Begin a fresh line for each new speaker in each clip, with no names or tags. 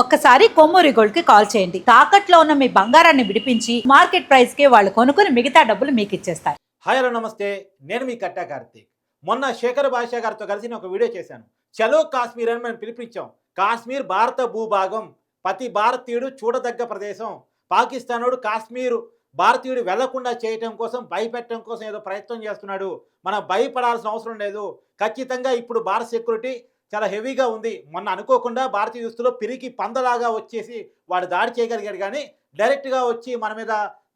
ఒక్కసారి కొమ్మూరి గోల్డ్కి కాల్ చేయండి. తాకట్లో ఉన్న మీ బంగారాన్ని విడిపించి మార్కెట్ ప్రైస్కి వాళ్ళు కొనుక్కుని మిగతా డబ్బులు మీకు ఇచ్చేస్తారు.
హాయ్ హలో నమస్తే. నేను మీ కట్టా కార్తీక్. మొన్న శేఖర్ భాషా గారితో కలిసి నేను ఒక వీడియో చేశాను. చలో కాశ్మీర్ అని మేము పిలిపించాం. కాశ్మీర్ భారత భూభాగం ప్రతి భారతీయుడు చూడదగ్గ ప్రదేశం. పాకిస్తానుడు కాశ్మీర్ భారతీయుడు వెళ్ళకుండా చేయటం కోసం భయపెట్టడం కోసం ఏదో ప్రయత్నం చేస్తున్నాడు. మనం భయపడాల్సిన అవసరం లేదు. ఖచ్చితంగా ఇప్పుడు భారత సెక్యూరిటీ చాలా హెవీగా ఉంది. మొన్న అనుకోకుండా భారతీయ దుస్తులో పిరికి పందలాగా వచ్చేసి వాడు దాడి చేయగలిగాడు కానీ డైరెక్ట్గా వచ్చి మన మీద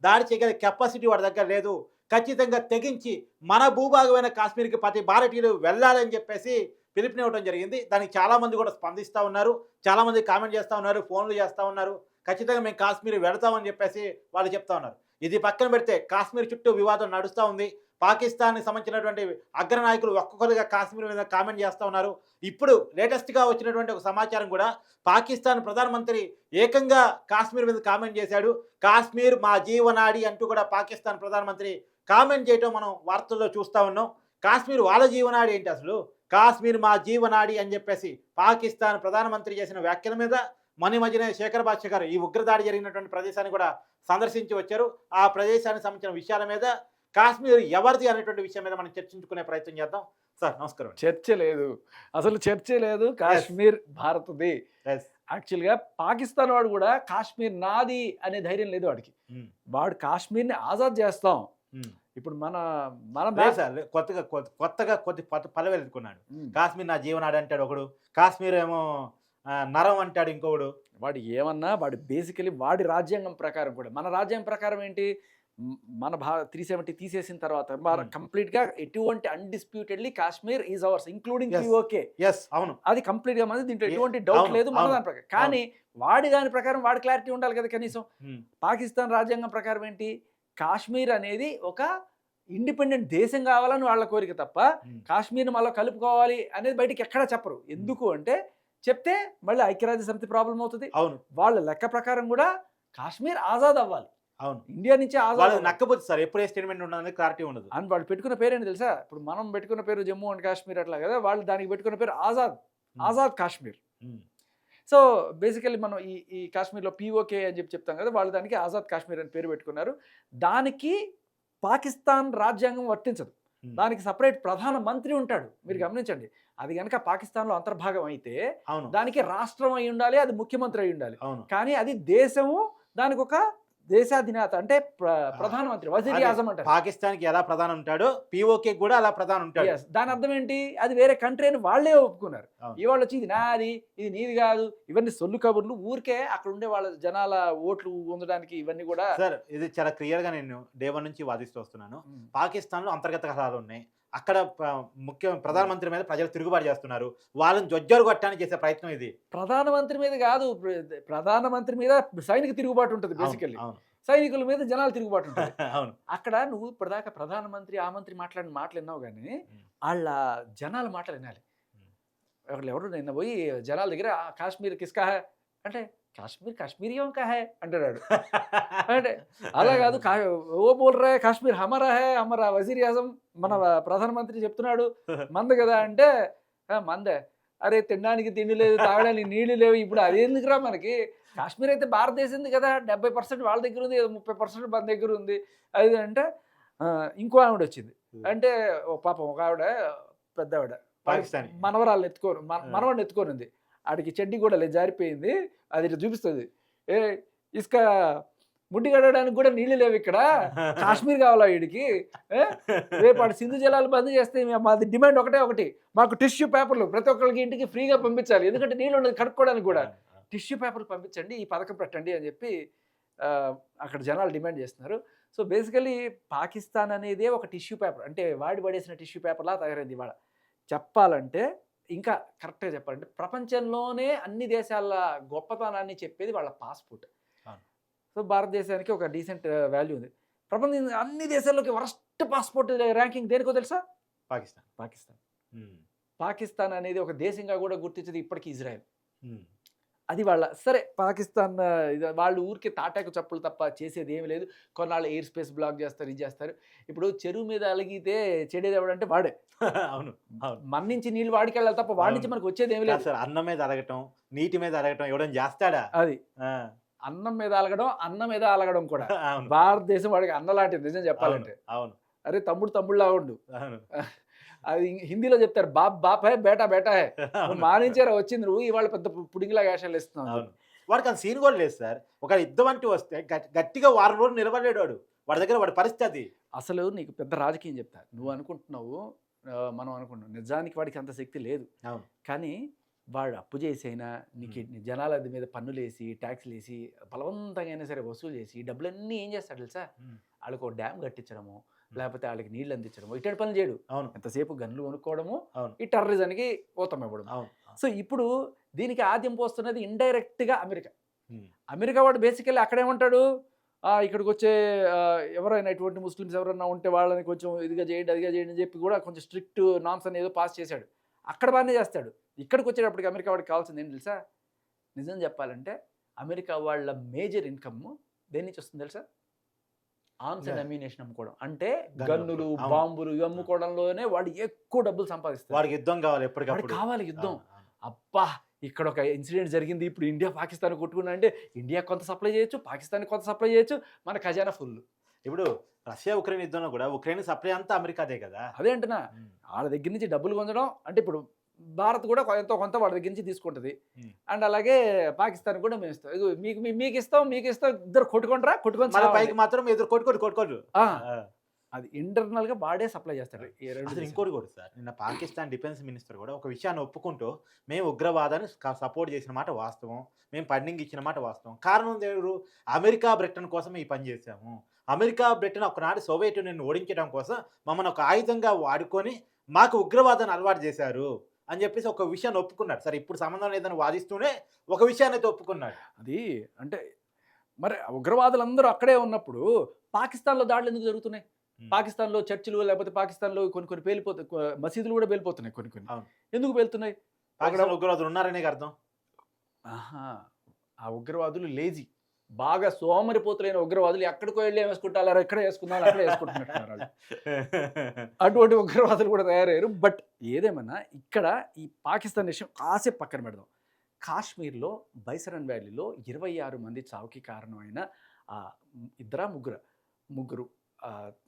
దాడి చేయగలిగే కెపాసిటీ వాడి దగ్గర లేదు. ఖచ్చితంగా తెగించి మన భూభాగమైన కాశ్మీర్కి ప్రతి భారతీయులు వెళ్ళాలని చెప్పేసి పిలుపునివ్వడం జరిగింది. దానికి చాలామంది కూడా స్పందిస్తూ ఉన్నారు. చాలామంది కామెంట్ చేస్తూ ఉన్నారు ఫోన్లు చేస్తూ ఉన్నారు. ఖచ్చితంగా మేము కాశ్మీర్ వెళతామని చెప్పేసి వాళ్ళు చెప్తా ఉన్నారు. ఇది పక్కన పెడితే కాశ్మీర్ చుట్టూ వివాదం నడుస్తూ ఉంది. పాకిస్తాన్కి సంబంధించినటువంటి అగ్రనాయకులు ఒక్కొక్కరుగా కాశ్మీర్ మీద కామెంట్ చేస్తూ ఉన్నారు. ఇప్పుడు లేటెస్ట్గా వచ్చినటువంటి ఒక సమాచారం కూడా పాకిస్తాన్ ప్రధానమంత్రి ఏకంగా కాశ్మీర్ మీద కామెంట్ చేశాడు. కాశ్మీర్ మా జీవనాడి అంటూ కూడా పాకిస్తాన్ ప్రధానమంత్రి కామెంట్ చేయటం మనం వార్తల్లో చూస్తూ ఉన్నాం. కాశ్మీర్ వాళ్ళ జీవనాడి ఏంటి అసలు? కాశ్మీర్ మా జీవనాడి అని చెప్పేసి పాకిస్తాన్ ప్రధానమంత్రి చేసిన వ్యాఖ్యల మీద మన మధ్యనే శేఖర్ బాద్షా గారు ఈ ఉగ్రదాడి జరిగినటువంటి ప్రదేశాన్ని కూడా సందర్శించి వచ్చారు. ఆ ప్రదేశానికి సంబంధించిన విషయాల మీద కాశ్మీర్ ఎవరిది అనేటువంటి విషయం మీద మనం చర్చించుకునే ప్రయత్నం చేద్దాం. సార్ నమస్కారం
చర్చ లేదు. అసలు చర్చ లేదు. కాశ్మీర్ భారత్ది. యాక్చువల్గా పాకిస్తాన్ వాడు కూడా కాశ్మీర్ నాది అనే ధైర్యం లేదు వాడికి.
Hmm.
వాడు కాశ్మీర్ని ఆజాద్ చేస్తాం.
Hmm.
ఇప్పుడు మన మన
కొత్తగా కొత్త- కొత్తగా కొద్ది పల్లవి ఎదుర్కొన్నాడు.
Hmm.
కాశ్మీర్ నా జీవనాడి అంటాడు ఒకడు. కాశ్మీర్ ఏమో నరం అంటాడు ఇంకొకడు.
వాడు ఏమన్నా వాడు బేసికలీ వాడి రాజ్యాంగం ప్రకారం కూడా. మన రాజ్యాంగం ప్రకారం ఏంటి? మన భా త్రీ సెవెంటీ తీసేసిన తర్వాత మన
Hmm.
కంప్లీట్గా ఎటువంటి undisputedly Kashmir is ours including. Okay
yes అవును.
అది కంప్లీట్గా మనది దీంట్లో ఎటువంటి డౌట్ లేదు మన దాని ప్రకారం. కానీ వాడి దాని ప్రకారం వాడి క్లారిటీ ఉండాలి కదా కనీసం. పాకిస్తాన్ రాజ్యాంగం ప్రకారం ఏంటి? కాశ్మీర్ అనేది ఒక ఇండిపెండెంట్ దేశం కావాలని వాళ్ళ కోరిక తప్ప. కాశ్మీర్ని మళ్ళీ కలుపుకోవాలి అనేది బయటికి ఎక్కడా చెప్పరు. ఎందుకు అంటే చెప్తే మళ్ళీ ఐక్యరాజ్య సమితి ప్రాబ్లం అవుతుంది.
అవును.
వాళ్ళ లెక్క ప్రకారం కూడా కాశ్మీర్ ఆజాద్ అవ్వాలి
అవును.
ఇండియా నుంచి ఆజాద్
వాళ్ళు. నక్కపోతే సార్. ఎప్పుడు స్టేట్మెంట్ ఉండదని క్లారిటీ ఉండదు.
అని వాళ్ళు పెట్టుకున్న పేరు ఏంటి తెలుసా? ఇప్పుడు మనం పెట్టుకున్న పేరు జమ్మూ అండ్ కాశ్మీర్ అట్లా కదా వాళ్ళు దానికి పెట్టుకున్న పేరు ఆజాద్. ఆజాద్ కాశ్మీర్. సో బేసికల్లీ మనం ఈ ఈ కాశ్మీర్లో పీఓకే అని చెప్పి చెప్తాం కదా వాళ్ళు దానికి ఆజాద్ కాశ్మీర్ అని పేరు పెట్టుకున్నారు. దానికి పాకిస్తాన్ రాజ్యాంగం వర్తించదు. దానికి సపరేట్ ప్రధాన మంత్రి ఉంటాడు. మీరు గమనించండి. అది కనుక పాకిస్తాన్లో అంతర్భాగం అయితే
అవును.
దానికి రాష్ట్రం అయి ఉండాలి అది ముఖ్యమంత్రి అయి ఉండాలి.
అవును.
కానీ అది దేశము దానికి ఒక దేశాధినేత అంటే ప్ర- ప్రధానమంత్రి వజీర్ ఆజం అంటారు
పాకిస్తాన్కి ఎలా ప్రధాని ఉంటాడో పిఓకే కూడా అలా ప్రధాని ఉంటాడు.
దాని అర్థం ఏంటి? అది వేరే కంట్రీ అని వాళ్ళే ఒప్పుకున్నారు. ఇవాళ వచ్చి ఇది నాది ఇది నీది కాదు ఇవన్నీ సొల్లు కబుర్లు ఊరికే అక్కడ ఉండే వాళ్ళ జనాల ఓట్లు పొందడానికి ఇవన్నీ కూడా
సార్ ఇది చాలా క్లియర్గా నేను డే వన్ నుంచి వాదిస్తూ వస్తున్నాను. పాకిస్తాన్లో అంతర్గత కలహాలు ఉన్నాయి. అక్కడ ముఖ్య ప్రధానమంత్రి మీద ప్రజలు తిరుగుబాటు చేస్తున్నారు. వాళ్ళని జొజ్జరు కొట్టడానికి చేసే ప్రయత్నం ఇది.
ప్రధానమంత్రి మీద కాదు ప్ర- ప్రధానమంత్రి మీద సైనిక తిరుగుబాటు ఉంటుంది బేసికల్లీ సైనికుల మీద జనాలు తిరుగుబాటు ఉంటుంది.
అవును.
అక్కడ నువ్వు ఇప్పటిదాకా ప్రధానమంత్రి ఆ మంత్రి మాట్లాడిన మాటలు విన్నావు కానీ. వాళ్ళ జనాల మాటలు వినాలి. ఎవరు నిన్న పోయి జనాల దగ్గర "ఆ, కాశ్మీర్ కిస్కా అంటే కాశ్మీర్ కాశ్మీర్ ఏం కా హై అంటున్నాడు. అంటే అలా కాదు ఓ బోల్ రా కాశ్మీర్ హమారా హే హమారా వజీర్ ఆజం మన ప్రధానమంత్రి చెప్తున్నాడు. మంద కదా అంటే "ఆ, మందే అరే తినడానికి తిండి లేదు తాగడానికి నీళ్ళు లేవు ఇప్పుడు అదేందుకురా మనకి? కాశ్మీర్ అయితే భారతదేశంది కదా డెబ్బై పర్సెంట్ వాళ్ళ దగ్గర ఉంది ముప్పై పర్సెంట్ మన దగ్గర ఉంది. అది అంటే "ఆ, ఇంకో ఆవిడ వచ్చింది. అంటే ఓ పాపం ఒక ఆవిడ పెద్ద ఆవిడ.
పాకిస్తానీ.
మనవరాలు ఎత్తుకోరు మన
ఆ.
మనవాడిని ఎత్తుకోనుంది. ఆడికి చెడ్డి కూడా లేదు జారిపోయింది. అది ఇట్లా చూపిస్తుంది. ఏ ఇసుక ముడ్డి కడగడానికి కూడా నీళ్ళు లేవు ఇక్కడ. కాశ్మీర్ కావాలా వీడికి? ఏ? రేపు ఆడు సింధు జలాలు బంద్ చేస్తే మాది డిమాండ్ ఒకటే ఒకటి. మాకు టిష్యూ పేపర్లు ప్రతి ఒక్కరికి ఇంటికి ఫ్రీగా పంపించాలి. ఎందుకంటే నీళ్ళు ఉండదు కడుక్కోవడానికి కూడా. టిష్యూ పేపర్లు పంపించండి ఈ పథకం పెట్టండి అని చెప్పి అక్కడ జనాలు డిమాండ్ చేస్తున్నారు. సో బేసికలీ పాకిస్తాన్ అనేదే ఒక టిష్యూ పేపర్. అంటే వాడి పడేసిన టిష్యూ పేపర్లా తయారైంది ఇవాళ. చెప్పాలంటే ఇంకా కరెక్ట్గా చెప్పాలంటే ప్రపంచంలోనే అన్ని దేశాల గొప్పతనాన్ని చెప్పేది వాళ్ళ పాస్పోర్ట్. సో భారతదేశానికి ఒక డీసెంట్ వాల్యూ ఉంది ప్రపంచం అన్ని దేశాల్లోకి వరస్ట్ పాస్పోర్ట్ ర్యాంకింగ్ దేనికో తెలుసా
పాకిస్తాన్
పాకిస్తాన్. పాకిస్తాన్ అనేది ఒక దేశంగా కూడా గుర్తించేది ఇప్పటికీ ఇజ్రాయెల్. అది వాళ్ళ సరే పాకిస్తాన్ వాళ్ళు ఊరికి తాటాకు చప్పులు తప్ప చేసేది ఏమి లేదు. కొన్నాళ్ళు ఎయిర్ స్పేస్ బ్లాక్ చేస్తారు ఇది చేస్తారు. ఇప్పుడు చెరువు మీద అలిగితే చెడేది ఎవడంటే వాడే.
అవును అవును.
మన నుంచి నీళ్ళు వాడికి వెళ్ళాలి తప్ప వాడి నుంచి. మనకు వచ్చేది ఏమి లేదు.
సార్ అన్నం మీద అడగటం నీటి మీద అడగటం ఎవడని చేస్తాడా?
అది.
ఆ,
అన్నం మీద అలగడం అన్నం మీద అలగడం కూడా. భారతదేశం వాడికి అన్నలాంటి నిజం చెప్పాలంటే.
అవును
అరే తమ్ముడు తమ్ముడులా ఉండు.
అవును.
అది హిందీలో చెప్తారు బాప్ బాప్ హే బేటా బేటా హే. మానించారా వచ్చింది నువ్వు ఇవాళ పెద్ద పుడింగిలా వేషాలు ఇస్తున్నావు
వాడికి అంత సీన్ కూడా లేదు సార్. ఒక యుద్ధం అంటూ వస్తే గట్- గట్టిగా వారం రోజులు నిలబడలేడు వాడు. వాడి దగ్గర వాడి పరిస్థితి అది.
అసలు నీకు పెద్ద రాజకీయం చెప్తా. నువ్వు అనుకుంటున్నావు మనం అనుకుంటున్నాం. నిజానికి వాడికి అంత శక్తి లేదు. కానీ వాడు అప్పు చేసైనా నీకు
మ్మ్.
జనాల మీద పన్నులు వేసి ట్యాక్స్లు వేసి బలవంతంగా అయినా సరే వసూలు చేసి డబ్బులన్నీ ఏం చేస్తాడు తెలుసా. వాళ్ళకి డ్యామ్ కట్టించడము లేకపోతే వాళ్ళకి నీళ్ళు అందించడము ఇటువంటి పనులు చేయడు.
అవును.
ఎంతసేపు గన్నులు కొనుక్కోవడము
అవును.
ఈ టెర్రరిజానికి పోతాం ఇవ్వడం.
అవును.
సో ఇప్పుడు దీనికి ఆద్యం పోస్తున్నది ఇండైరెక్ట్గా అమెరికా. అమెరికా వాడు బేసికల్లీ అక్కడేమంటాడు "ఆ, ఇక్కడికి వచ్చే ఎవరైనా ఇటువంటి ముస్లిమ్స్ ఎవరైనా ఉంటే వాళ్ళని కొంచెం ఇదిగా చేయండి అదిగా చేయండి అని చెప్పి కూడా కొంచెం స్ట్రిక్ట్ నామ్స్ అని ఏదో పాస్ చేశాడు. అక్కడ బాగానే చేస్తాడు. ఇక్కడికి వచ్చేటప్పటికి అమెరికా వాడికి కావాల్సింది ఏంటి తెలుసా? నిజం చెప్పాలంటే అమెరికా వాళ్ళ మేజర్ ఇన్కమ్ దేని నుంచి వస్తుంది తెలుసా? Arms and. అమ్యూనేషన్ అమ్ముకోవడం అంటే
గన్నులు.
బాంబులు ఇవి అమ్ముకోవడంలోనే వాడు ఎక్కువ డబ్బులు సంపాదిస్తాడు
వాడికి యుద్ధం కావాలి ఎప్పటికప్పుడు
కావాలి యుద్ధం. అబ్బా ఇక్కడ ఒక ఇన్సిడెంట్ జరిగింది ఇప్పుడు ఇండియా పాకిస్తాన్ కొట్టుకున్నా అంటే ఇండియా కొంత సప్లై చేయొచ్చు పాకిస్తాన్ కొంత సప్లై చేయొచ్చు మన ఖజానా ఫుల్
ఇప్పుడు రష్యా ఉక్రెయిన్ యుద్ధంలో కూడా ఉక్రెయిన్ సప్లై అంతా అమెరికాదే కదా
అదే అంటున్నా. వాళ్ళ దగ్గర నుంచి డబ్బులు పొందడం అంటే ఇప్పుడు భారత్ కూడా ఎంతో కొంత వాళ్ళ దగ్గర నుంచి తీసుకుంటుంది. అండ్ అలాగే పాకిస్తాన్ కూడా మేము ఇస్తాం. మీకు మీ- మీకు ఇస్తాం మీకు ఇస్తాం ఇద్దరు కొట్టుకుంటారా? కొట్టుకొని.
పైకి మాత్రం ఎదురు కొట్టుకోడు
ఆ. అది ఇంటర్నల్గా వాడే సప్లై చేస్తాడు.
అసలు
దేశాలు.
ఇంకోటి కూడా సార్ నిన్న పాకిస్తాన్ డిఫెన్స్ మినిస్టర్ కూడా ఒక విషయాన్ని ఒప్పుకుంటూ మేము ఉగ్రవాదాన్ని సపోర్ట్ చేసిన మాట వాస్తవం మేము ఫండింగ్ ఇచ్చిన మాట వాస్తవం. కారణం దేవుడు అమెరికా బ్రిటన్ కోసం ఈ పని చేశాము. అమెరికా బ్రిటన్ ఒకనాడు సోవియట్ యూనియన్ ఓడించడం కోసం మమ్మల్ని ఒక ఆయుధంగా వాడుకొని మాకు ఉగ్రవాదాన్ని అలవాటు చేశారు. అని చెప్పేసి ఒక విషయాన్ని ఒప్పుకున్నాడు. సరే ఇప్పుడు సంబంధం లేదని వాదిస్తూనే ఒక విషయాన్ని అయితే ఒప్పుకున్నాడు.
అది అంటే మరి ఉగ్రవాదులందరూ అక్కడే ఉన్నప్పుడు పాకిస్తాన్లో దాడులు ఎందుకు జరుగుతున్నాయి. పాకిస్తాన్లో చర్చిలు లేకపోతే పాకిస్తాన్లో కొన్ని కొన్ని పేలిపోతాయి మసీదులు కూడా పేలిపోతున్నాయి కొన్ని కొన్ని. ఎందుకు పేలుతున్నాయి?
ఉగ్రవాదులు ఉన్నారనే అర్థం?
ఆహా ఆ ఉగ్రవాదులు లేజీ. బాగా సోమరిపోతులైన ఉగ్రవాదులు ఎక్కడికో వెళ్ళి ఏం వేసుకుంటారు ఎక్కడ వేసుకుందాం? అక్కడ వేసుకుంటున్నట్టున్నారు వాళ్ళు. అటువంటి ఉగ్రవాదులు కూడా తయారయ్యారు. బట్ ఏదేమన్నా ఇక్కడ ఈ పాకిస్తాన్ విషయం కాసేపు పక్కన పెడదాం. కాశ్మీర్లో బైసరన్ వ్యాలీలో ఇరవై ఆరు మంది చావుకి కారణమైన ఆ ఇద్దరా ముగ్గురు ముగ్గురు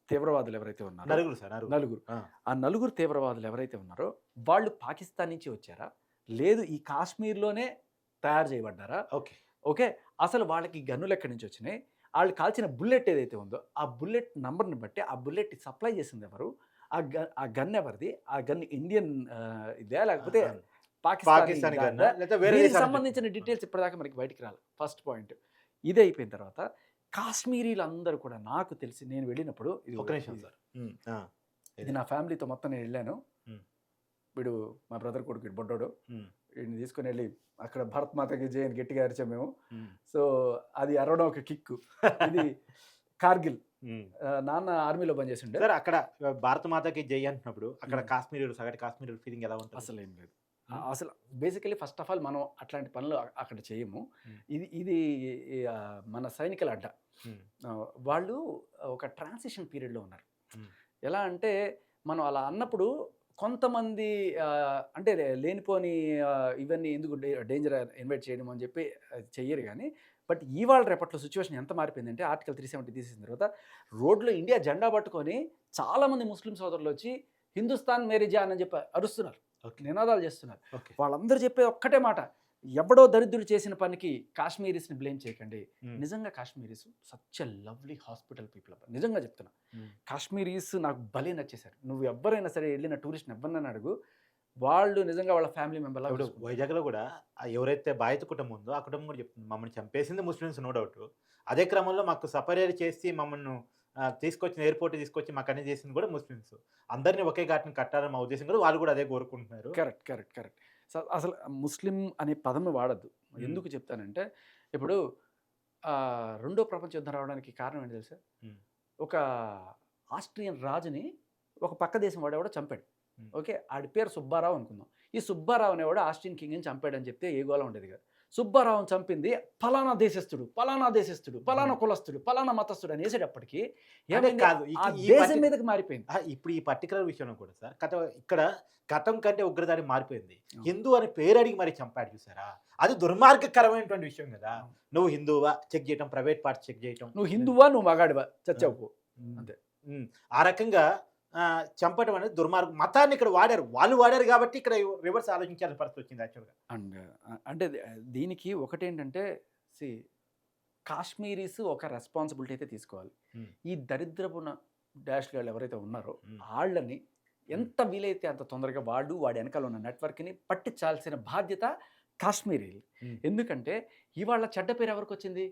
తీవ్రవాదులు ఎవరైతే ఉన్నారో
నలుగురు సార్ నలుగురు. ఆ
నలుగురు తీవ్రవాదులు ఎవరైతే ఉన్నారో వాళ్ళు పాకిస్తాన్ నుంచి వచ్చారా? లేదు ఈ కాశ్మీర్లోనే తయారు చేయబడ్డారా?
ఓకే.
ఓకే? అసలు వాళ్ళకి గన్నులు ఎక్కడి నుంచి వచ్చినాయి? వాళ్ళు కాల్చిన బుల్లెట్ ఏదైతే ఉందో ఆ బుల్లెట్ నంబర్ని బట్టి ఆ బుల్లెట్ సప్లై చేసింది ఎవరు? ఆ గన్ ఆ గన్ ఎవరిది? ఆ గన్ ఇండియన్ ఇదే? లేకపోతే
పాకిస్తాన్
దీనికి సంబంధించిన డీటెయిల్స్ ఇప్పటిదాకా మనకి బయటికి రాలి. First point. ఇది అయిపోయిన తర్వాత కాశ్మీరీలు అందరూ కూడా నాకు తెలిసి నేను వెళ్ళినప్పుడు ఇది
ఒక నిమిషం సార్.
ఇది నా ఫ్యామిలీతో మొత్తం నేను వెళ్ళాను. వీడు మా బ్రదర్ కొడుకు బొడ్డోడు. వీడిని తీసుకుని వెళ్ళి అక్కడ భరత్ మాతకి జై అని గట్టిగా అరిచాం మేము. సో అది అరవడం ఒక కిక్ ఇది కార్గిల్. నాన్న ఆర్మీలో పనిచేసిండే.
సార్ అక్కడ భారత మాతకి జై అంటున్నప్పుడు అక్కడ
ఉమ్.
కాశ్మీరులు సగటు కాశ్మీరుల ఫీలింగ్ ఎలా ఉంటుంది?
అసలు ఏం లేదు. అసలు బేసికలీ ఫస్ట్ ఆఫ్ ఆల్ మనం అట్లాంటి పనులు అక్కడ చేయము. ఇది ఇది మన సైనికుల అడ్డ. వాళ్ళు ఒక ట్రాన్సిషన్ పీరియడ్లో ఉన్నారు. ఎలా అంటే మనం అలా అన్నప్పుడు కొంతమంది అంటే లేనిపోని ఇవన్నీ ఎందుకు డేంజర్ ఇన్వైట్ చేయడం అని చెప్పి చెయ్యరు కానీ బట్ ఇవాళ రేపట్లో సిచ్యువేషన్ ఎంత మారిపోయిందంటే ఆర్టికల్ త్రీ సెవెంటీ తీసేసిన తర్వాత రోడ్లో ఇండియా జెండా పట్టుకొని చాలామంది ముస్లిం సోదరులు వచ్చి హిందుస్థాన్ మేరీ జాన్ అని చెప్పి అరుస్తున్నారు. నినాదాలు చేస్తున్నారు. వాళ్ళందరూ చెప్పే ఒక్కటే మాట. ఎవడో దరిద్రుడు చేసిన పనికి కాశ్మీరీస్ని బ్లేమ్ చేయకండి. నిజంగా Kashmiris such lovely hospitable people అబ్బా. నిజంగా చెప్తున్నా. కాశ్మీరీస్ నాకు భలే నచ్చేశారు. నువ్వు ఎవరైనా సరే వెళ్ళిన టూరిస్ట్ ఎవరినైనా అడుగు. వాళ్ళు నిజంగా వాళ్ళ ఫ్యామిలీ మెంబర్
ఇప్పుడు వైజాగ్లో కూడా ఎవరైతే బాధిత కుటుంబం ఉందో ఆ కుటుంబం కూడా చెప్తుంది. మమ్మల్ని చంపేసింది ముస్లిమ్స్ నో డౌట్. అదే క్రమంలో మాకు సపరేట్ చేసి మమ్మల్ని తీసుకొచ్చిన ఎయిర్పోర్ట్ తీసుకొచ్చి మాకు అన్ని చేసింది కూడా ముస్లిమ్స్. అందరినీ ఒకే ఘాట్ని కట్టాలని మా ఉద్దేశం కూడా వాళ్ళు కూడా అదే కోరుకుంటున్నారు.
Correct correct correct. అసలు ముస్లిం అనే పదం వాడద్దు. ఎందుకు చెప్తానంటే ఇప్పుడు రెండో ప్రపంచ యుద్ధం రావడానికి కారణం ఏంటి తెలుసా. ఒక ఆస్ట్రియన్ రాజుని ఒక పక్క దేశం వాడేవాడు చంపాడు. ఓకే? ఆడి పేరు సుబ్బారావు అనుకుందాం. ఈ సుబ్బారావు అనేవాడు ఆస్ట్రియన్ కింగ్ని చంపాడని చెప్తే ఏ గోళం ఉండేది కాదు. సుబ్బారావుని చంపింది ఫలానా దేశస్థుడు ఫలానా దేశస్థుడు ఫలానా కులస్తుడు ఫలానా మతస్థుడు అని వేసేటప్పటికి ఏమైంది?
కాదు,
దేశం మీదకి మారిపోయింది.
ఇప్పుడు ఈ పర్టికులర్ విషయంలో కూడా సార్ కథ ఇక్కడ గతం కంటే ఉగ్రదాడి మారిపోయింది. హిందూ అని పేరు అడిగి మరి చంపాడు చూసారా? అది దుర్మార్గకరమైనటువంటి విషయం కదా. నువ్వు హిందువా చెక్ చేయటం ప్రైవేట్ పార్ట్ చెక్ చేయటం.
నువ్వు హిందువా? నువ్వు మగాడివా? చచ్చావు. అంతే.
ఆ రకంగా చంపడం అనేది దుర్మార్గం. మతాన్ని ఇక్కడ వాడారు. వాళ్ళు వాడారు కాబట్టి ఇక్కడ రివర్స్ ఆలోచించాల్సిన పరిస్థితి వచ్చింది యాక్చువల్గా.
అండ్ అంటే దీనికి ఒకటేంటంటే సి కాశ్మీరీస్ ఒక రెస్పాన్సిబిలిటీ అయితే తీసుకోవాలి. ఈ దరిద్రపు డాష్ గాళ్ళు ఎవరైతే ఉన్నారో. వాళ్ళని ఎంత వీలైతే అంత తొందరగా వాడు వాడి వెనకాల ఉన్న నెట్వర్క్ని పట్టించాల్సిన బాధ్యత కాశ్మీరీ
Hmm.
ఎందుకంటే ఇవాళ చెడ్డ పేరు ఎవరికి వచ్చింది?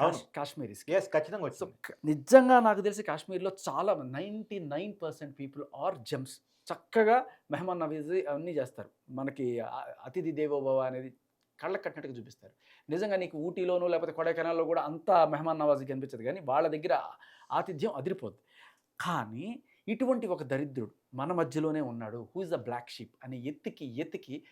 అవును.
కాశ్- కాశ్మీరీస్కి
ఎస్ ఖచ్చితంగా
సో నిజంగా నాకు తెలిసి కాశ్మీర్లో చాలా ninety nine percent people are gems. చక్కగా మెహమాన్ నవీజ్ అవన్నీ చేస్తారు. మనకి అతిథి దేవోభవ అనేది కళ్ళకు కట్టినట్టుగా చూపిస్తారు. నిజంగా నీకు ఊటీలోనూ లేకపోతే కొడైకెనాల్లో కూడా అంత మెహమాన్ నవాజీ కనిపించదు కానీ వాళ్ళ దగ్గర ఆతిథ్యం అదిరిపోద్ది. కానీ ఇటువంటి ఒక దరిద్రుడు మన మధ్యలోనే ఉన్నాడు. Who is the black sheep అని ఎత్తికి ఎత్తికి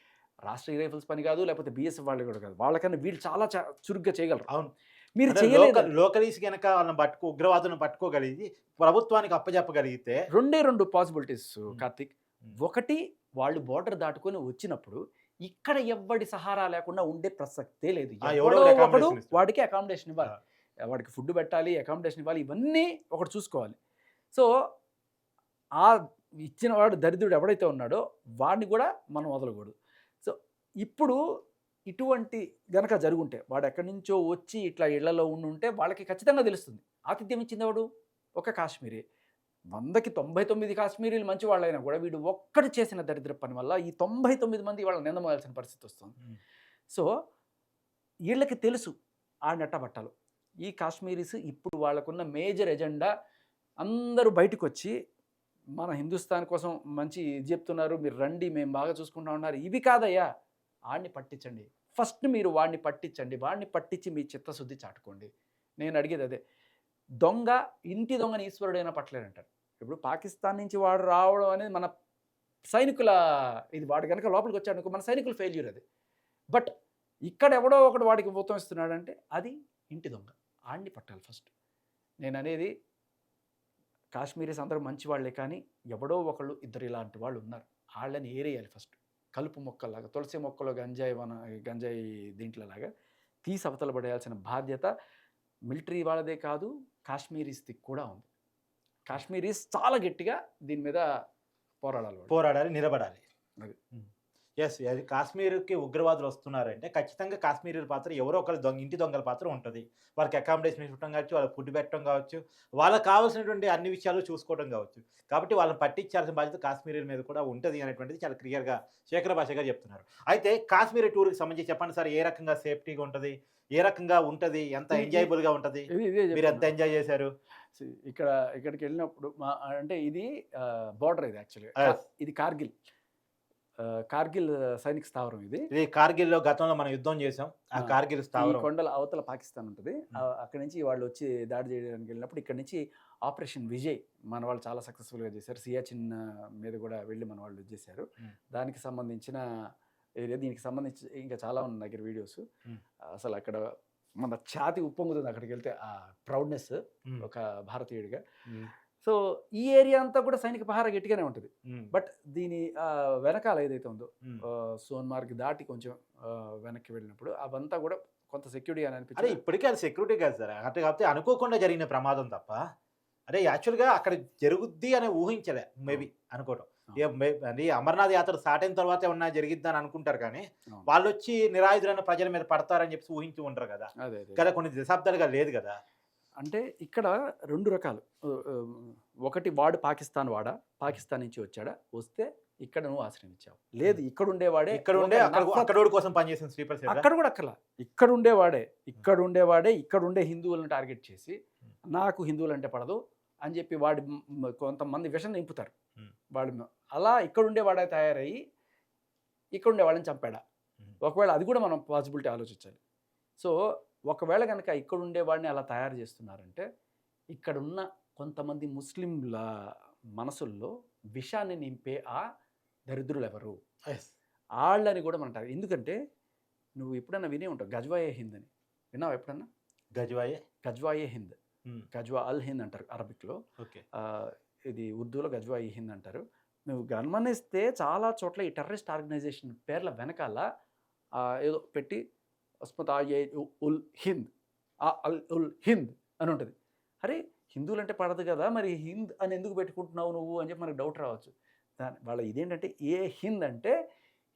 రాష్ట్రీయ రైఫిల్స్ పని కాదు లేకపోతే బిఎస్ఎఫ్ వాళ్ళు కూడా కాదు. వాళ్ళకన్నా వీళ్ళు చాలా చా- చురుగ్గా చేయగలరు.
అవును.
మీరు చేయలేదు?
లోకలీస్ కనుక వాళ్ళని పట్టుకో ఉగ్రవాదులను పట్టుకోగలిగి ప్రభుత్వానికి అప్పచెప్పగలిగితే
రెండే రెండు పాసిబిలిటీస్ కార్తిక్. ఒకటి వాళ్ళు బోర్డర్ దాటుకొని వచ్చినప్పుడు ఇక్కడ ఎవ్వడి సహారా లేకుండా ఉండే ప్రసక్తే లేదు.
ఒకడు.
వాడికి అకామిడేషన్ ఇవ్వాలి. వాడికి ఫుడ్ పెట్టాలి అకామిడేషన్ ఇవ్వాలి ఇవన్నీ ఒకటి చూసుకోవాలి. సో ఆ ఇచ్చిన వాడు దరిద్రుడు ఎవడైతే ఉన్నాడో వాడిని కూడా మనం వదలకూడదు. సో ఇప్పుడు ఇటువంటి గనక జరుగుంటే వాడు ఎక్కడి నుంచో వచ్చి ఇట్లా ఇళ్ళలో ఉండి ఉంటే వాళ్ళకి ఖచ్చితంగా తెలుస్తుంది. ఆతిథ్యం ఇచ్చింది ఎవడు? ఒక కాశ్మీరీ. వందకి తొంభై తొమ్మిది కాశ్మీరీలు మంచి వాళ్ళైనా కూడా వీడు ఒక్కడు చేసిన దరిద్ర పని వల్ల ఈ తొంభై తొమ్మిది మంది వాళ్ళని నిందమోయాల్సిన పరిస్థితి వస్తుంది. సో వీళ్ళకి తెలుసు ఆ నెట్టబట్టాలు ఈ కాశ్మీరీస్ ఇప్పుడు వాళ్ళకున్న మేజర్ ఎజెండా అందరూ బయటకు వచ్చి మన హిందుస్థాన్ కోసం మంచి ఇది చెప్తున్నారు మీరు రండి మేము బాగా చూసుకుంటా ఉన్నారు. ఇవి కాదయ్యా. వాడిని పట్టించండి. ఫస్ట్ మీరు వాడిని పట్టించండి. వాడిని పట్టించి మీ చిత్తశుద్ధి చాటుకోండి. నేను అడిగేది అదే. దొంగ ఇంటి దొంగని ఈశ్వరుడైనా పట్టలేడంటారు. ఇప్పుడు పాకిస్తాన్ నుంచి వాడు రావడం అనేది మన సైనికుల ఇది వాడు కనుక లోపలికి వచ్చాడు మన సైనికుల ఫెయిల్యూర్ అది. బట్ ఇక్కడ ఎవడో ఒకడు వాడికి భూతం ఇస్తున్నాడంటే అది ఇంటి దొంగ. ఆడిని పట్టాలి ఫస్ట్. నేను అనేది కాశ్మీరీస్ అందరూ మంచి వాళ్ళే కానీ ఎవడో ఒకళ్ళు ఇద్దరు ఇలాంటి వాళ్ళు ఉన్నారు. వాళ్ళని ఏరేయాలి ఫస్ట్. కలుపు మొక్కలాగా తులసి మొక్కలో గంజాయి వన గంజాయి దీంట్లోలాగా తీసి అవతల పడేయాల్సిన బాధ్యత మిలిటరీ వాళ్ళదే కాదు కాశ్మీరీస్ది కూడా ఉంది కాశ్మీరీస్ చాలా గట్టిగా దీని మీద పోరాడాలి.
పోరాడాలి నిలబడాలి. ఎస్ అది కాశ్మీర్కి ఉగ్రవాదులు వస్తున్నారంటే ఖచ్చితంగా కాశ్మీరీ పాత్ర ఎవరో ఒకరి దొంగ ఇంటి దొంగల పాత్ర ఉంటుంది. వాళ్ళకి అకామిడేషన్ ఇవ్వడం కావచ్చు వాళ్ళకి ఫుడ్ పెట్టడం కావచ్చు వాళ్ళకి కావాల్సినటువంటి అన్ని విషయాలు చూసుకోవడం కావచ్చు. కాబట్టి వాళ్ళని పట్టించాల్సిన బాధ్యత కాశ్మీరీల మీద కూడా ఉంటుంది అనేటువంటిది చాలా క్లియర్గా శేఖర భాష గారు చెప్తున్నారు. అయితే కాశ్మీర్ టూర్కి సంబంధించి చెప్పండి సార్ ఏ రకంగా సేఫ్టీగా ఉంటుంది? ఏ రకంగా ఉంటుంది? ఎంత ఎంజాయబుల్గా ఉంటుంది? మీరు ఎంత. ఎంజాయ్ చేశారు?
ఇక్కడ ఇక్కడికి వెళ్ళినప్పుడు మా అంటే ఇది బార్డర్ ఇది యాక్చువల్గా. ఇది కార్గిల్. కార్గిల్ సైనిక స్థావరం ఇది.
ఇది కార్గిల్లో గతంలో మనం యుద్ధం చేసాం ఆ కార్గిల్ స్థావరం.
కొండల అవతల పాకిస్తాన్ ఉంటుంది. అక్కడి నుంచి వాళ్ళు వచ్చి దాడి చేయడానికి వెళ్ళినప్పుడు ఇక్కడ నుంచి ఆపరేషన్ విజయ్ మన వాళ్ళు చాలా సక్సెస్ఫుల్గా చేశారు. సియాచిన్ మీద కూడా వెళ్ళి మన వాళ్ళు చేశారు. దానికి సంబంధించిన ఏరియా దీనికి సంబంధించి ఇంకా చాలా ఉన్నాయి నా దగ్గర వీడియోస్. అసలు అక్కడ మన ఛాతి ఉప్పొంగుతుంది అక్కడికి వెళ్తే ఆ ప్రౌడ్నెస్ ఒక భారతీయుడిగా. సో ఈ ఏరియా అంతా కూడా సైనిక పహార గట్టిగానే ఉంటుంది. బట్ దీని వెనకాల ఏదైతే ఉందో సోన్మార్గ్ దాటి కొంచెం వెనక్కి వెళ్ళినప్పుడు అవంతా కూడా కొంత సెక్యూరిటీ అని అనిపించింది.
ఇప్పటికే అది సెక్యూరిటీ కాదు సార్. అంటే కాకపోతే అనుకోకుండా జరిగిన ప్రమాదం తప్ప అదే యాక్చువల్గా అక్కడ జరుగుద్ది అని ఊహించలే మేబీ అనుకోవటం. అది అమర్నాథ్ యాత్ర స్టార్ట్ అయిన తర్వాత ఏమన్నా జరిగిద్ది అని అనుకుంటారు కానీ. వాళ్ళు వచ్చి నిరాయుధులైన ప్రజల మీద పడతారని చెప్పి ఊహించి ఉండరు కదా. కదా కొన్ని దశాబ్దాలుగా లేదు కదా.
అంటే ఇక్కడ రెండు రకాలు. ఒకటి వాడు పాకిస్తాన్ వాడా? పాకిస్తాన్ నుంచి వచ్చాడా? వస్తే ఇక్కడ నువ్వు ఆశ్రయించావు. లేదు ఇక్కడ ఉండేవాడే
ఇక్కడ ఉండే అక్కడ కోసం పనిచేసిన స్లీపర్ సెల్
అక్కడ కూడా అక్కల ఇక్కడ ఉండేవాడే ఇక్కడ ఉండేవాడే ఇక్కడ ఉండే హిందువులను టార్గెట్ చేసి నాకు హిందువులు అంటే పడదు అని చెప్పి వాడి కొంతమంది విషం నింపుతారు. వాడి అలా ఇక్కడ ఉండేవాడే తయారయ్యి ఇక్కడ ఉండేవాళ్ళని చంపాడా. ఒకవేళ అది కూడా మనం పాసిబిలిటీ ఆలోచించాలి. సో ఒకవేళ కనుక ఇక్కడ ఉండేవాడిని అలా తయారు చేస్తున్నారంటే ఇక్కడున్న కొంతమంది ముస్లింల మనసుల్లో విషాన్ని నింపే ఆ దరిద్రులు ఎవరు
Yes.
వాళ్ళని కూడా మనం ఎందుకంటే నువ్వు ఎప్పుడన్నా వినే ఉంటావు గజ్వాయే హింద్ అని. విన్నావు ఎప్పుడన్నా?
గజవాయే?
గజ్వాయే హింద్.
ఉమ్,
గజ్వా అల్ హింద్ అంటారు అరబిక్లో. ఇది ఉర్దూలో గజ్వా ఈ హింద్ అంటారు. నువ్వు గమనిస్తే చాలా చోట్ల ఈ టెర్రరిస్ట్ ఆర్గనైజేషన్ పేర్ల వెనకాల ఏదో పెట్టి ఉస్మత్ ఏ ఉల్ హింద్ ఆ అల్ ఉల్ హింద్ అని ఉంటుంది. అరే హిందువులు అంటే పడదు కదా మరి హింద్ అని ఎందుకు పెట్టుకుంటున్నావు నువ్వు అని చెప్పి మనకు డౌట్ రావచ్చు. దాని వాళ్ళ ఇదేంటంటే ఏ హింద్ అంటే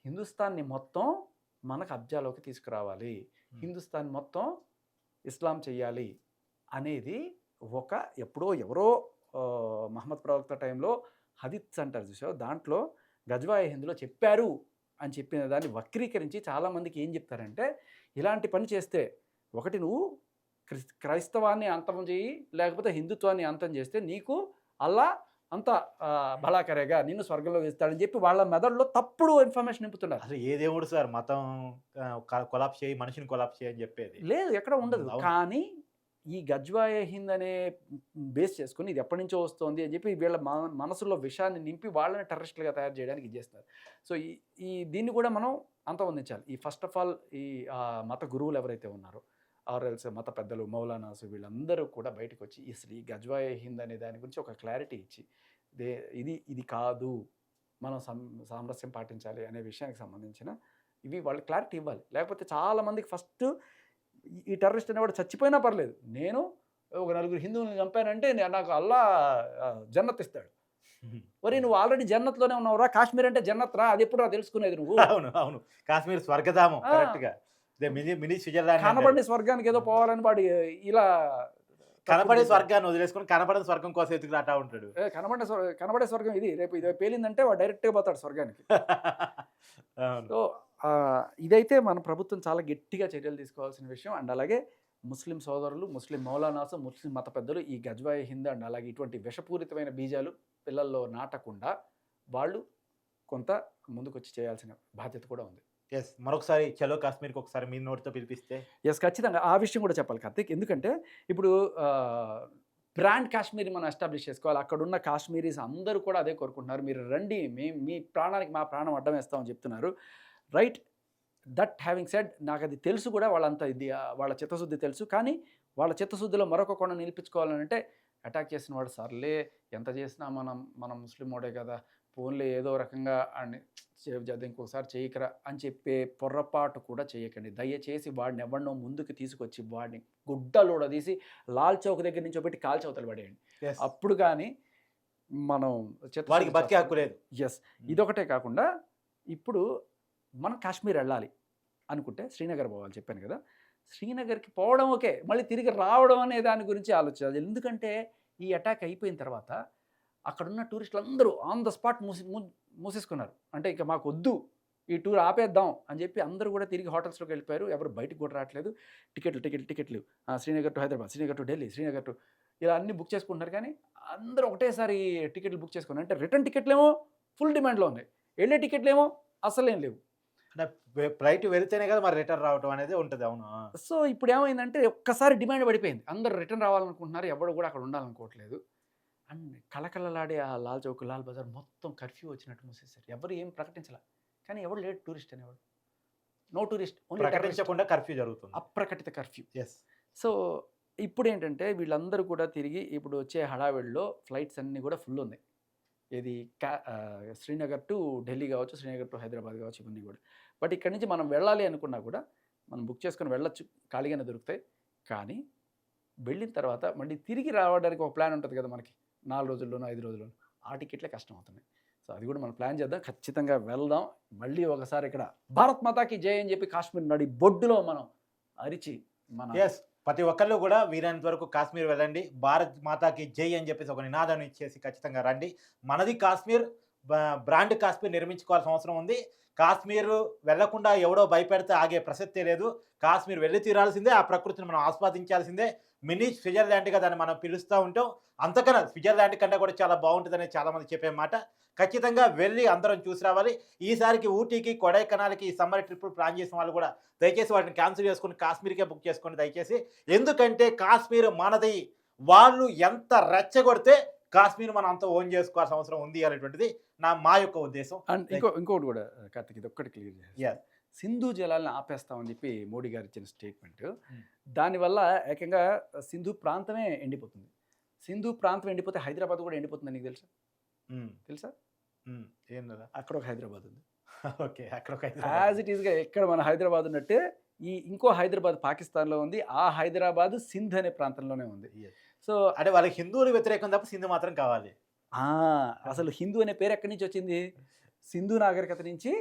హిందుస్థాన్ని మొత్తం మన కబ్జాలోకి తీసుకురావాలి. హిందుస్థాన్ మొత్తం ఇస్లాం చెయ్యాలి అనేది ఒక ఎప్పుడో ఎవరో మహమ్మద్ ప్రవక్త టైంలో హదీత్స్ అంటారు చూసావు? దాంట్లో గజ్వాయ హిందులో చెప్పారు. అని చెప్పిన దాన్ని వక్రీకరించి చాలామందికి ఏం చెప్తారంటే ఇలాంటి పని చేస్తే ఒకటి నువ్వు క్రిస్ క్రైస్తవాన్ని అంతం చేయి లేకపోతే హిందుత్వాన్ని అంతం చేస్తే నీకు అల్లా అంత ఆ, భలాకరేగా నిన్ను స్వర్గంలో వేస్తాడని చెప్పి వాళ్ళ మెదడులో తప్పుడు ఇన్ఫర్మేషన్ నింపుతున్నారు.
అసలు ఏ దేవుడు సార్ మతం కొలాప్స్ చేయి మనిషిని కొలాప్స్ చేయి అని చెప్పేది?
లేదు ఎక్కడ ఉండదు. కానీ ఈ గజ్వాయే హింద్ అనే బేస్ చేసుకుని ఇది ఎప్పటి నుంచో వస్తుంది అని చెప్పి వీళ్ళ మన- మనసులో విషయాన్ని నింపి వాళ్ళని టెర్రరిస్టులుగా తయారు చేయడానికి చేస్తారు. సో ఈ ఈ దీన్ని కూడా మనం అంతమొందించాలి ఈ ఫస్ట్ ఆఫ్ ఆల్ ఈ మత గురువులు ఎవరైతే ఉన్నారో ఆర్ఎల్స్ మత పెద్దలు మౌలానాస్ వీళ్ళందరూ కూడా బయటకు వచ్చి ఈ ఈ గజ్వాయే హింద్ అనే దాని గురించి ఒక క్లారిటీ ఇచ్చి దే ఇది ఇది కాదు మనం సం సామరస్యం పాటించాలి అనే విషయానికి సంబంధించిన ఇవి వాళ్ళు క్లారిటీ ఇవ్వాలి. లేకపోతే చాలామందికి ఫస్ట్ ఈ టెర్రరిస్ట్ అనేవాడు చచ్చిపోయినా పర్లేదు. నేను ఒక నలుగురు హిందువులను చంపానంటే నాకు అల్లా జన్నత్ ఇస్తాడు. మరి నువ్వు ఆల్రెడీ జన్నత్లోనే ఉన్నావురా కాశ్మీర్ అంటే జన్నత్ రా అది ఎప్పుడు రా తెలుసుకునేది నువ్వు?
అవును అవును. కాశ్మీర్ స్వర్గధామం
ఆ.
కరెక్ట్గా ఇదే మినీ స్విట్జర్లాండ్.
కనబడి స్వర్గానికి ఏదో పోవాలని వాడు ఇలా
కనపడే స్వర్గాన్ని వదిలేసుకొని కనపడని స్వర్గం కోసం ఎత్తుకురాటా ఉంటాడు.
ఏ, కనబడే కనబడే స్వర్గం ఇది. రేపు ఇది పేలిందంటే వాడు డైరెక్ట్గా పోతాడు స్వర్గానికి. సో ఇదైతే మన ప్రభుత్వం చాలా గట్టిగా చర్యలు తీసుకోవాల్సిన విషయం. అండ్ అలాగే ముస్లిం సోదరులు ముస్లిం మౌలానాసు ముస్లిం మత పెద్దలు ఈ గజ్వాయ హింద్ అండ్ అలాగే ఇటువంటి విషపూరితమైన బీజాలు పిల్లల్లో నాటకుండా వాళ్ళు కొంత ముందుకొచ్చి చేయాల్సిన బాధ్యత కూడా ఉంది.
ఎస్ మరొకసారి చలో కాశ్మీర్కి ఒకసారి మీ నోటితో పిలిపిస్తే.
ఎస్ ఖచ్చితంగా. ఆ విషయం కూడా చెప్పాలి కార్తీక్. ఎందుకంటే ఇప్పుడు బ్రాండ్ కాశ్మీర్ మనం ఎస్టాబ్లిష్ చేసుకోవాలి. అక్కడ ఉన్న కాశ్మీరీస్ అందరూ కూడా అదే కోరుకుంటున్నారు. మీరు రండి మీ మీ ప్రాణానికి మా ప్రాణం అడ్డం వేస్తామని చెప్తున్నారు. రైట్. దట్ హ్యావింగ్ సెడ్ నాకు అది తెలుసు కూడా వాళ్ళంత ఇది వాళ్ళ చిత్తశుద్ధి తెలుసు. కానీ వాళ్ళ చిత్తశుద్ధిలో మరొక కొండ నిలిపించుకోవాలంటే అటాక్ చేసిన వాడు సర్లే ఎంత చేసినా మనం మనం ముస్లిం ఓడే కదా ఫోన్లే ఏదో రకంగా అని చేద్దాం ఇంకొకసారి చేయకరా అని చెప్పే పొర్రపాటు కూడా చేయకండి. దయచేసి వాడిని ఎవరినో ముందుకు తీసుకొచ్చి వాడిని గుడ్డలోడ తీసి లాల్ చౌక్ దగ్గర నుంచి పెట్టి కాల్ చౌతలు పడేయండి. అప్పుడు కానీ మనం
వాడికి బతికే హక్కు లేదు.
ఎస్ ఇదొకటే కాకుండా ఇప్పుడు మనం కాశ్మీర్ వెళ్ళాలి. అనుకుంటే శ్రీనగర్ పోవాలి చెప్పాను కదా. శ్రీనగర్కి పోవడం ఓకే. మళ్ళీ తిరిగి రావడం అనే దాని గురించి ఆలోచించాలి ఎందుకంటే ఈ అటాక్ అయిపోయిన తర్వాత అక్కడున్న టూరిస్టులు అందరూ ఆన్ ద స్పాట్ మూసి మూ- మూసేసుకున్నారు. అంటే ఇక మాకు వద్దు. ఈ టూర్ ఆపేద్దాం అని చెప్పి అందరూ కూడా తిరిగి హోటల్స్లోకి వెళ్ళిపోయారు. ఎవరు బయటకు కూడా రావట్లేదు. టికెట్లు టికెట్లు టికెట్లు. ఆ, Srinagar to Hyderabad Srinagar to Delhi Srinagar to ఇలా అన్ని బుక్ చేసుకుంటున్నారు కానీ అందరూ ఒకటేసారి టికెట్లు బుక్ చేసుకున్నారు. అంటే రిటర్న్ టికెట్లేమో ఫుల్ డిమాండ్లో ఉన్నాయి. వెళ్ళే టికెట్లేమో అసలేం లేవు.
అంటే ఫ్లైట్ వెళితేనే కదా మరి రిటర్న్ రావటం అనేది ఉంటుంది అవును.
సో ఇప్పుడు ఏమైందంటే ఒక్కసారి డిమాండ్ పడిపోయింది. అందరూ రిటర్న్ రావాలనుకుంటున్నారు ఎవడు కూడా అక్కడ ఉండాలనుకోవట్లేదు. అండ్ కలకలలాడే ఆ లాల్ చౌక్ లాల్ బజార్ మొత్తం కర్ఫ్యూ వచ్చినట్టు మూసేశారు. ఎవరు ఏం ప్రకటించాల. కానీ ఎవడు లేడు టూరిస్ట్ అనేవాడు. నో టూరిస్ట్ ఓన్లీ
ప్రకటించకుండా కర్ఫ్యూ జరుగుతుంది.
అప్రకటిత కర్ఫ్యూ.
ఎస్
సో ఇప్పుడు ఏంటంటే వీళ్ళందరూ కూడా తిరిగి ఇప్పుడు వచ్చే హడావిడిలో ఫ్లైట్స్ అన్నీ కూడా ఫుల్ ఉన్నాయి. ఇది శ్రీనగర్ టు ఢిల్లీ కావచ్చు శ్రీనగర్ టు హైదరాబాద్ కావచ్చు ఇవన్నీ కూడా. బట్ ఇక్కడి నుంచి మనం వెళ్ళాలి అనుకున్నా కూడా మనం బుక్ చేసుకొని వెళ్ళొచ్చు. ఖాళీగానే దొరుకుతాయి. కానీ వెళ్ళిన తర్వాత మళ్ళీ తిరిగి రావడానికి ఒక ప్లాన్ ఉంటుంది కదా మనకి. నాలుగు రోజుల్లోనూ ఐదు రోజుల్లోనూ. ఆ టికెట్లే కష్టం అవుతున్నాయి సో అది కూడా మనం ప్లాన్ చేద్దాం. ఖచ్చితంగా వెళ్దాం. మళ్ళీ ఒకసారి ఇక్కడ భారత్ మాతాకి జై అని చెప్పి కాశ్మీర్ నడి బొడ్డులో మనం అరిచి మన
ఎస్ ప్రతి ఒక్కళ్ళు కూడా వీరైనంత వరకు కాశ్మీర్ వెళ్ళండి. భారత్ మాతాకి జై అని చెప్పేసి ఒక నినాదం ఇచ్చేసి ఖచ్చితంగా రండి. మనది కాశ్మీర్. బ్రాండ్ కాశ్మీర్ నిర్మించుకోవాల్సిన అవసరం ఉంది. కాశ్మీర్ వెళ్ళకుండా ఎవడో భయపెడితే ఆగే ప్రసక్తే లేదు. కాశ్మీర్ వెళ్ళి తీరాల్సిందే. ఆ ప్రకృతిని మనం ఆస్వాదించాల్సిందే. మినీ స్విట్జర్లాండ్గా దాన్ని మనం పిలుస్తూ ఉంటాం. అంతకన్నా స్విట్జర్లాండ్ కంటే కూడా చాలా బాగుంటుందని చాలామంది చెప్పే మాట. ఖచ్చితంగా వెళ్ళి అందరం చూసి రావాలి. ఈసారికి ఊటీకి కొడైకెనాల్కి ఈ సమ్మర్ ట్రిప్ ప్లాన్ చేసిన వాళ్ళు కూడా దయచేసి వాటిని క్యాన్సిల్ చేసుకుని కాశ్మీర్కే బుక్ చేసుకోండి దయచేసి. ఎందుకంటే కాశ్మీర్ మనది. వాళ్ళు ఎంత రెచ్చగొడితే కాశ్మీర్ మనం అంత ఓన్ చేసుకోవాల్సిన అవసరం ఉంది అనేటువంటిది. నా మా యొక్క ఉద్దేశం.
అండ్ ఇంకో ఇంకోటి కూడా కార్తిక్ ఇది ఒక్కటి క్లియర్ చేయాలి. సింధు జలాలను ఆపేస్తామని చెప్పి మోడీ గారు ఇచ్చిన స్టేట్మెంట్
Hmm.
దానివల్ల ఏకంగా సింధు ప్రాంతమే ఎండిపోతుంది. సింధు ప్రాంతం ఎండిపోతే హైదరాబాద్ కూడా ఎండిపోతుంది నీకు తెలుసా?
ఉమ్,
తెలుసా?
ఉమ్, ఏం కదా
అక్కడ ఒక హైదరాబాద్ ఉంది.
ఓకే అక్కడ ఒక
యాజ్. ఇట్ ఈస్గా ఎక్కడ మన హైదరాబాద్ ఉన్నట్టే ఈ ఇంకో హైదరాబాద్ పాకిస్తాన్లో ఉంది. ఆ హైదరాబాద్ సింధ్ అనే ప్రాంతంలోనే ఉంది. సో
అంటే వాళ్ళకి హిందువులు వ్యతిరేకం తప్ప సింధు మాత్రం కావాలి.
అసలు హిందూ అనే పేరు ఎక్కడి నుంచి వచ్చింది? సింధు నాగరికత నుంచి.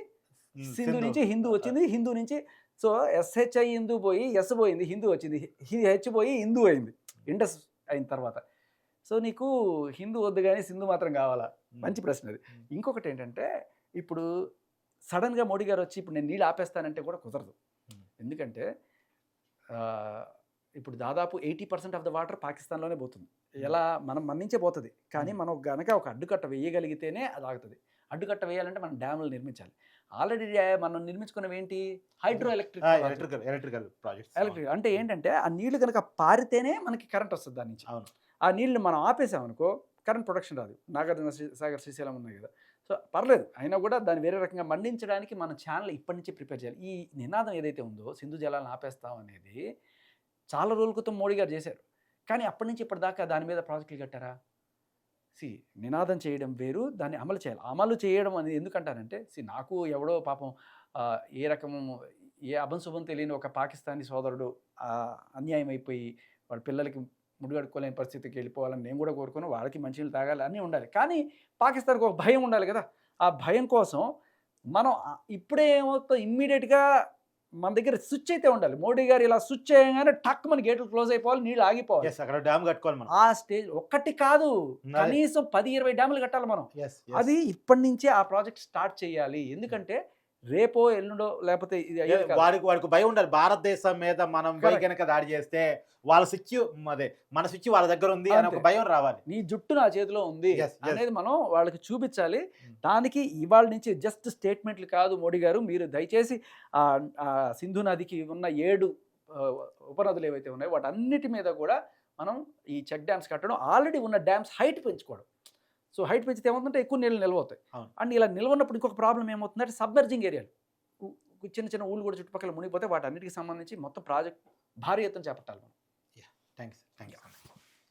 సింధు నుంచి హిందూ వచ్చింది. హిందూ నుంచి సో ఎస్హెచ్ఐ హిందూ పోయి ఎస్ పోయింది హిందూ వచ్చింది. హెచ్ పోయి హిందూ అయింది. ఇండస్ అయిన తర్వాత. సో నీకు హిందూ వద్దు కానీ సింధు మాత్రం కావాలా? మంచి ప్రశ్న అది. ఇంకొకటి ఏంటంటే ఇప్పుడు సడన్గా మోడీ గారు వచ్చి ఇప్పుడు నేను నీళ్ళు ఆపేస్తానంటే కూడా కుదరదు. ఎందుకంటే ఇప్పుడు దాదాపు eighty percent of the water పాకిస్తాన్లోనే పోతుంది. ఎలా మనం మన నుంచే పోతుంది. కానీ. మనం గనక ఒక అడ్డుకట్ట వేయగలిగితేనే అది ఆగుతుంది. అడ్డుకట్ట వేయాలంటే మనం డ్యాములు నిర్మించాలి. ఆల్రెడీ మనం నిర్మించుకున్నవి ఏంటి hydro electric
electrical electrical projects.
Electric అంటే ఏంటంటే ఆ నీళ్ళు కనుక పారితేనే మనకి కరెంట్ వస్తుంది దాని నుంచి.
అవును.
ఆ నీళ్ళని మనం ఆపేసామనుకో కరెంట్ ప్రొడక్షన్ రాదు. నాగార్జున సాగర్ శ్రీశైలం ఉన్నాయి కదా. సో పర్లేదు. అయినా కూడా దాన్ని వేరే రకంగా మండించడానికి మన ఛానల్ ఇప్పటి నుంచే ప్రిపేర్ చేయాలి. ఈ నినాదం ఏదైతే ఉందో సింధు జలాలను ఆపేస్తాం అనేది చాలా రోజుల క్రితం మోడీ గారు చేశారు. కానీ అప్పటి నుంచి ఇప్పటిదాకా దాని మీద ప్రాజెక్టులు కట్టారా? సి నినాదం చేయడం వేరు దాన్ని అమలు చేయాలి. అమలు చేయడం అనేది ఎందుకంటారంటే సి నాకు ఎవడో పాపం ఏ రకము ఏ అభంశుభం తెలియని ఒక పాకిస్తానీ సోదరుడు అన్యాయం అయిపోయి వాళ్ళ పిల్లలకి ముడిగడుకోలేని పరిస్థితికి వెళ్ళిపోవాలని నేను కూడా కోరుకున్నాను వాళ్ళకి మంచినీళ్ళు తాగాలి అన్నీ ఉండాలి. కానీ పాకిస్తాన్కి ఒక భయం ఉండాలి కదా! ఆ భయం కోసం మనం ఇప్పుడే ఏమవుతుందో ఇమ్మీడియట్గా మన దగ్గర స్విచ్ అయితే ఉండాలి. మోడీ గారు ఇలా స్విచ్ చేయగానే టక్ మన గేట్లు క్లోజ్ అయిపోవాలి నీళ్ళు ఆగిపోవాలి.
అక్కడ డ్యామ్ కట్టుకోవాలి మనం.
ఆ స్టేజ్ ఒక్కటి కాదు. కనీసం పది ఇరవై డ్యాములు కట్టాలి మనం. అది ఇప్పటి నుంచే ఆ ప్రాజెక్ట్ స్టార్ట్ చేయాలి. ఎందుకంటే రేపో ఎల్లుండో లేకపోతే.
వాడికి వాడికి భయం ఉండాలి భారతదేశం మీద మనం. వైజ్ఞానిక దాడి చేస్తే వాళ్ళ స్విచ్ అదే మన స్విచ్ వాళ్ళ దగ్గర ఉంది అని ఒక. భయం రావాలి
నీ జుట్టు నా చేతిలో ఉంది. అనేది మనం వాళ్ళకి చూపించాలి
Mm.
దానికి ఇవాళ నుంచి జస్ట్ స్టేట్మెంట్లు కాదు మోడీ గారు మీరు దయచేసి సింధు నదికి ఉన్న ఏడు ఉపనదులు ఏవైతే ఉన్నాయో వాటన్నిటి మీద కూడా మనం ఈ చెక్ డ్యామ్స్ కట్టడం ఆల్రెడీ ఉన్న డ్యామ్స్ హైట్ పెంచుకోవడం సో హైట్ పెంచితే ఏమవుతుందంటే ఎక్కువ నీళ్ళు నిల్వ అవుతాయి. అండ్ ఇలా నిల్వన్నప్పుడు ఇంకొక ప్రాబ్లం ఏమవుతుందంటే సబ్మెర్జింగ్ ఏరియాలు. చిన్న చిన్న ఊళ్ళు కూడా చుట్టుపక్కల మునిగిపోతే వాటన్నిటికి సంబంధించి మొత్తం ప్రాజెక్ట్ భారీ ఎత్తున చేపట్టాలి మనం.
Thanks thanks